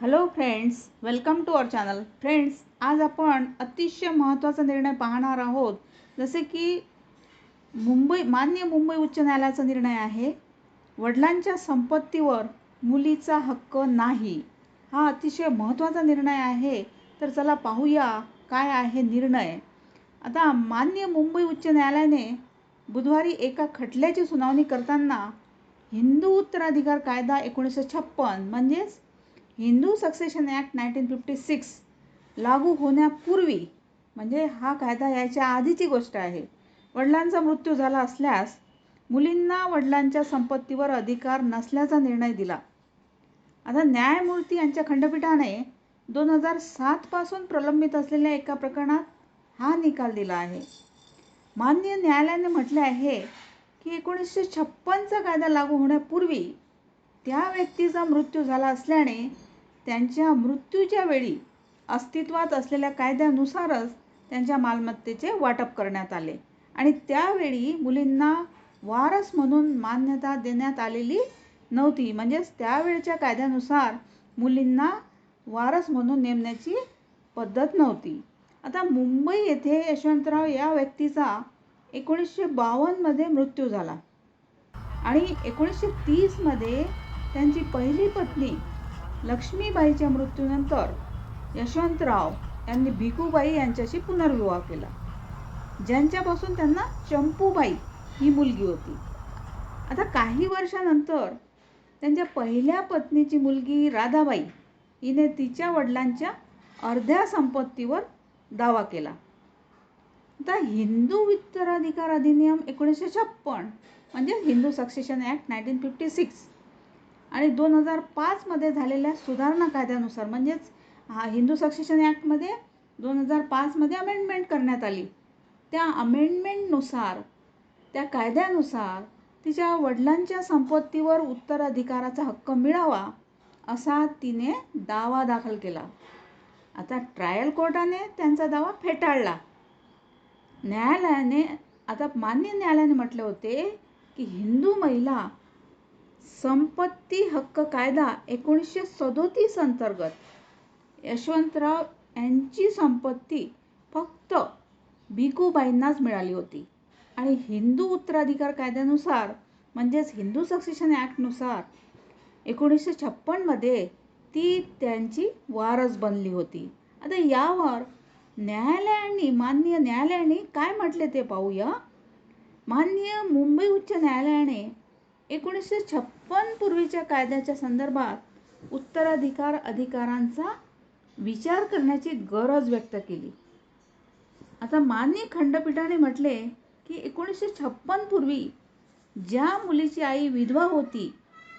Hello friends welcome to our channel friends आज आपण अतिशय महत्त्वाचा निर्णय पाहणार आहोत. जसे की मुंबई मान्य मुंबई उच्च न्यायालयाचा निर्णय आहे. वडिलांच्या संपत्तीवर मुलीचा हक्क नाही. हा अतिशय महत्त्वाचा निर्णय आहे. तर चला पाहूया काय आहे निर्णय. आता मान्य मुंबई उच्च न्यायालयाने बुधवारी एका खटल्याची सुनावणी करताना हिंदू उत्तराधिकार कायदा एकोणीसशे छप्पन म्हणजेच Hindu succession act nineteen fifty six लागू होण्यापूर्वी म्हणजे हा कायदा यायच्या आधीची गोष्ट आहे. वडिलांचा मृत्यू झाला असल्यास मुलींना वडिलांच्या संपत्तीवर अधिकार नसल्याचा निर्णय दिला. आता न्यायमूर्ती यांच्या खंडपीठाने दोन हजार सातपासून प्रलंबित असलेल्या एका प्रकरणात हा निकाल दिला आहे. मान्य न्यायालयाने म्हटले आहे की एकोणीसशे छप्पनचा कायदा लागू होण्यापूर्वी त्या व्यक्तीचा मृत्यू झाला असल्याने त्यांच्या मृत्यूच्या वेळी अस्तित्वात असलेल्या कायद्यानुसारच त्यांच्या मालमत्तेचे वाटप करण्यात आले. आणि त्यावेळी मुलींना वारस म्हणून मान्यता देण्यात आलेली नव्हती. म्हणजेच त्यावेळच्या कायद्यानुसार मुलींना वारस म्हणून नेमण्याची पद्धत नव्हती. आता मुंबई येथे यशवंतराव या व्यक्तीचा एकोणीसशे बावन्नमध्ये मृत्यू झाला. आणि एकोणीसशे तीसमध्ये त्यांची पहिली पत्नी लक्ष्मीबाईच्या मृत्यूनंतर यशवंतराव यांनी भिकूबाई यांच्याशी पुनर्विवाह केला. ज्यांच्यापासून त्यांना चंपूबाई ही मुलगी होती. आता काही वर्षानंतर त्यांच्या पहिल्या पत्नीची मुलगी राधाबाई हिने तिच्या वडिलांच्या अर्ध्या संपत्तीवर दावा केला. आता हिंदू उत्तराधिकार अधिनियम एकोणीसशे छप्पन म्हणजे Hindu succession act nineteen fifty six आणि दोन हजार पाचमध्ये झालेल्या सुधारणा कायद्यानुसार म्हणजेच हा हिंदू सक्सेशन ॲक्टमध्ये दोन हजार पाचमध्ये अमेंडमेंट करण्यात आली. त्या अमेंडमेंटनुसार त्या कायद्यानुसार तिच्या वडिलांच्या संपत्तीवर उत्तराधिकाराचा हक्क मिळावा असा तिने दावा दाखल केला. आता ट्रायल कोर्टाने त्यांचा दावा फेटाळला. न्यायालयाने आता मान्य न्यायालयाने म्हटले होते की हिंदू महिला संपत्ती हक्क कायदा एकोणीसशे सदोतीस अंतर्गत. यशवंतराव यांची संपत्ती फक्त भिकूबाईंनाच मिळाली होती. आणि हिंदू उत्तराधिकार कायद्यानुसार म्हणजेच हिंदू सक्सेशन ॲक्टनुसार एकोणीसशे छप्पनमध्ये ती त्यांची वारस बनली होती. आता यावर न्यायालयाने मान्य न्यायालयाने काय म्हटले ते पाहूया? मान्य मुंबई उच्च न्यायालयाने एकोणीसशे छप्पन पूर्वीच्या कायद्याच्या संदर्भात उत्तराधिकार अधिकारांचा विचार करण्याची गरज व्यक्त केली. आता मान्य खंडपीठाने म्हटले की एकोणीसशे छप्पन पूर्वी ज्या मुलीची आई विधवा होती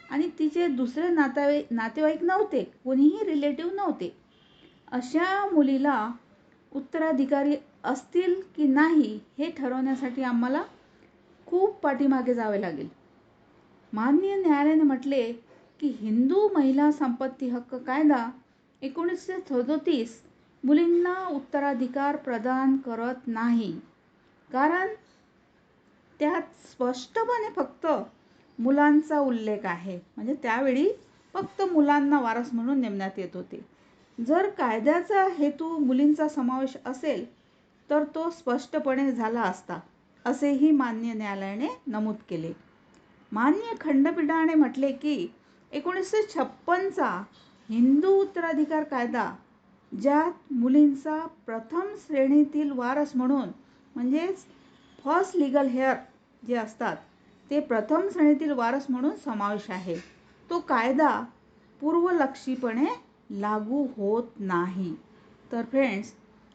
आणि तिचे दुसरे नातावे नातेवाईक नव्हते कोणीही रिलेटिव्ह नव्हते अशा मुलीला उत्तराधिकारी असतील की नाही हे ठरवण्यासाठी आम्हाला खूप पाठीमागे जावे लागेल. माननीय न्यायालयाने म्हटले की हिंदू महिला संपत्ती हक्क कायदा एकोणीसशे सदोतीस मुलींना उत्तराधिकार प्रदान करत नाही. कारण त्यात स्पष्टपणे फक्त मुलांचा उल्लेख आहे. म्हणजे त्यावेळी फक्त मुलांना वारस म्हणून नेमण्यात येत होते. जर कायद्याचा हेतू मुलींचा समावेश असेल तर तो स्पष्टपणे झाला असता असेही मान्य न्यायालयाने नमूद केले. मान्य खंडपीठाने म्हटले की एकोणीसशे छप्पनचा हिंदू उत्तराधिकार कायदा ज्यात मुलींचा प्रथम श्रेणीतील वारस म्हणून म्हणजेच फर्स्ट लीगल हेअर जे असतात ते प्रथम श्रेणीतील वारस म्हणून समावेश आहे. तो कायदा पूर्वलक्षीपणे लागू होत नाही. तर फ्रेंड्स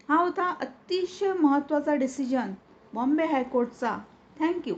हा होता अतिशय महत्त्वाचा डिसिजन बॉम्बे हायकोर्टचा. थँक्यू